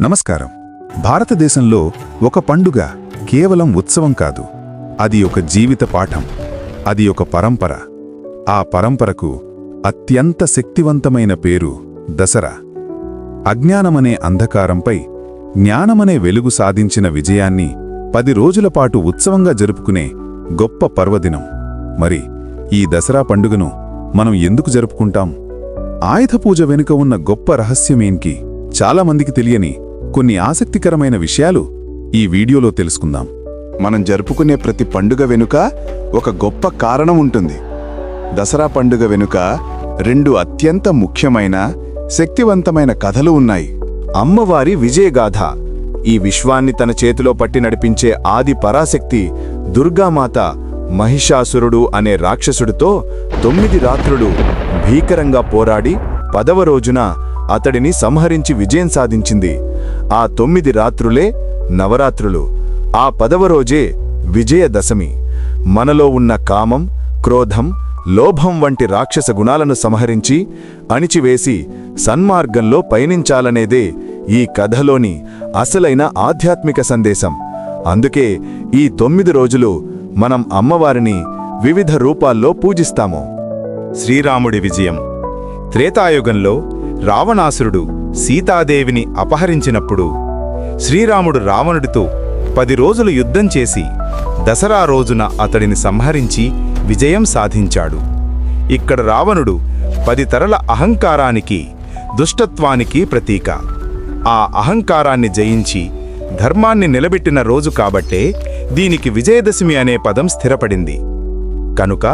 నమస్కారం. భారతదేశంలో ఒక పండుగ కేవలం ఉత్సవం కాదు. అది ఒక జీవిత పాఠం. అది ఒక పరంపర. ఆ పరంపరకు అత్యంత శక్తివంతమైన పేరు దసరా. అజ్ఞానమనే అంధకారంపై జ్ఞానమనే వెలుగు సాధించిన విజయాన్ని పది రోజుల పాటు ఉత్సవంగా జరుపుకునే గొప్ప పర్వదినం. మరి ఈ దసరా పండుగను మనం ఎందుకు జరుపుకుంటాం? ఆయుధ పూజ వెనుక ఉన్న గొప్ప రహస్యమేంకి చాలామందికి తెలియని కొన్ని ఆసక్తికరమైన విషయాలు ఈ వీడియోలో తెలుసుకుందాం. మనం జరుపుకునే ప్రతి పండుగ వెనుక ఒక గొప్ప కారణం ఉంటుంది. దసరా పండుగ వెనుక రెండు అత్యంత ముఖ్యమైన శక్తివంతమైన కథలు ఉన్నాయి. అమ్మవారి విజయగాథ ఈ విశ్వాన్ని తన చేతిలో పట్టి నడిపించే ఆది పరాశక్తి దుర్గామాత మహిషాసురుడు అనే రాక్షసుడితో తొమ్మిది రాత్రులు భీకరంగా పోరాడి పదవ రోజున అతడిని సంహరించి విజయం సాధించింది ఆ తొమ్మిది రాత్రులే నవరాత్రులు. ఆ పదవ రోజే విజయదశమి. మనలో ఉన్న కామం క్రోధం లోభం వంటి రాక్షస గుణాలను సంహరించి అణిచివేసి సన్మార్గంలో పయనించాలనేదే ఈ కథలోని అసలైన ఆధ్యాత్మిక సందేశం. అందుకే ఈ తొమ్మిది రోజులు మనం అమ్మవారిని వివిధ రూపాల్లో పూజిస్తాము. శ్రీరాముడి విజయం. త్రేతాయుగంలో రావణాసురుడు సీతాదేవిని అపహరించినప్పుడు శ్రీరాముడు రావణుడితో పది రోజులు యుద్ధం చేసి దసరా రోజున అతడిని సంహరించి విజయం సాధించాడు. ఇక్కడ రావణుడు పది తరల అహంకారానికి దుష్టత్వానికి ప్రతీక. ఆ అహంకారాన్ని జయించి ధర్మాన్ని నిలబెట్టిన రోజు కాబట్టే దీనికి విజయదశమి అనే పదం స్థిరపడింది. కనుక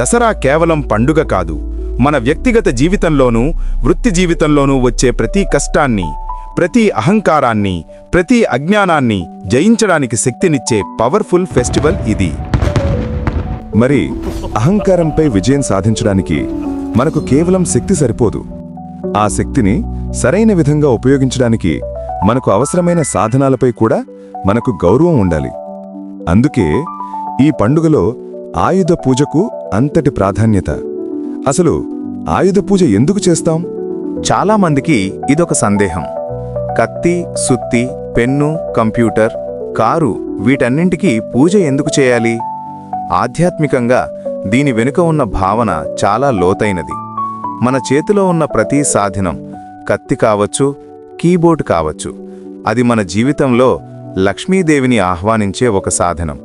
దసరా కేవలం పండుగ కాదు మన వ్యక్తిగత జీవితంలోనూ వృత్తి జీవితంలోనూ వచ్చే ప్రతి కష్టాన్ని ప్రతి అహంకారాన్ని ప్రతి అజ్ఞానాన్ని జయించడానికి శక్తినిచ్చే పవర్ఫుల్ ఫెస్టివల్ ఇది. మరి అహంకారంపై విజయం సాధించడానికి మనకు కేవలం శక్తి సరిపోదు. ఆ శక్తిని సరైన విధంగా ఉపయోగించడానికి మనకు అవసరమైన సాధనాలపై కూడా మనకు గౌరవం ఉండాలి. అందుకే ఈ పండుగలో ఆయుధ పూజకు అంతటి ప్రాధాన్యత. అసలు ఆయుధ పూజ ఎందుకు చేస్తాం? చాలామందికి ఇదొక సందేహం. కత్తి సుత్తి పెన్ను కంప్యూటర్ కారు వీటన్నింటికీ పూజ ఎందుకు చేయాలి? ఆధ్యాత్మికంగా దీని వెనుక ఉన్న భావన చాలా లోతైనది. మన చేతిలో ఉన్న ప్రతి సాధనం కత్తి కావచ్చు కీబోర్డ్ కావచ్చు అది మన జీవితంలో లక్ష్మీదేవిని ఆహ్వానించే ఒక సాధనం.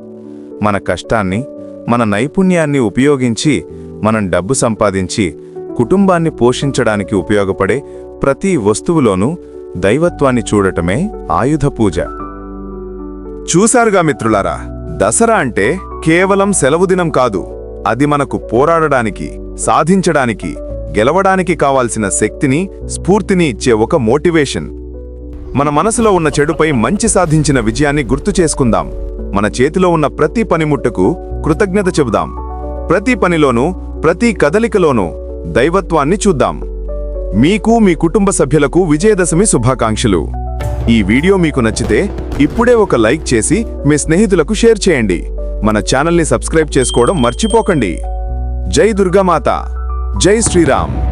మన కష్టాన్ని మన నైపుణ్యాన్ని ఉపయోగించి మనం డబ్బు సంపాదించి కుటుంబాన్ని పోషించడానికి ఉపయోగపడే ప్రతి వస్తువులోనూ దైవత్వాన్ని చూడటమే ఆయుధ పూజ. చూశారుగా మిత్రులారా దసరా అంటే కేవలం సెలవుదినం కాదు అది మనకు పోరాడడానికి సాధించడానికి గెలవడానికి కావాల్సిన శక్తిని స్ఫూర్తిని ఇచ్చే ఒక మోటివేషన్. మన మనసులో ఉన్న చెడుపై మంచి సాధించిన విజయాన్ని గుర్తు చేసుకుందాం. మన చేతిలో ఉన్న ప్రతి పనిముట్టుకు కృతజ్ఞత చెబుదాం. ప్రతి పనిలోనూ ప్రతి కదలికలోనూ దైవత్వాన్ని చూద్దాం. మీకు మీ కుటుంబ సభ్యులకు విజయదశమి శుభాకాంక్షలు. ఈ వీడియో మీకు నచ్చితే ఇప్పుడే ఒక లైక్ చేసి మీ స్నేహితులకు షేర్ చేయండి. మన ఛానల్ని సబ్స్క్రైబ్ చేసుకోవడం మర్చిపోకండి. జై దుర్గామాత. జై శ్రీరామ్.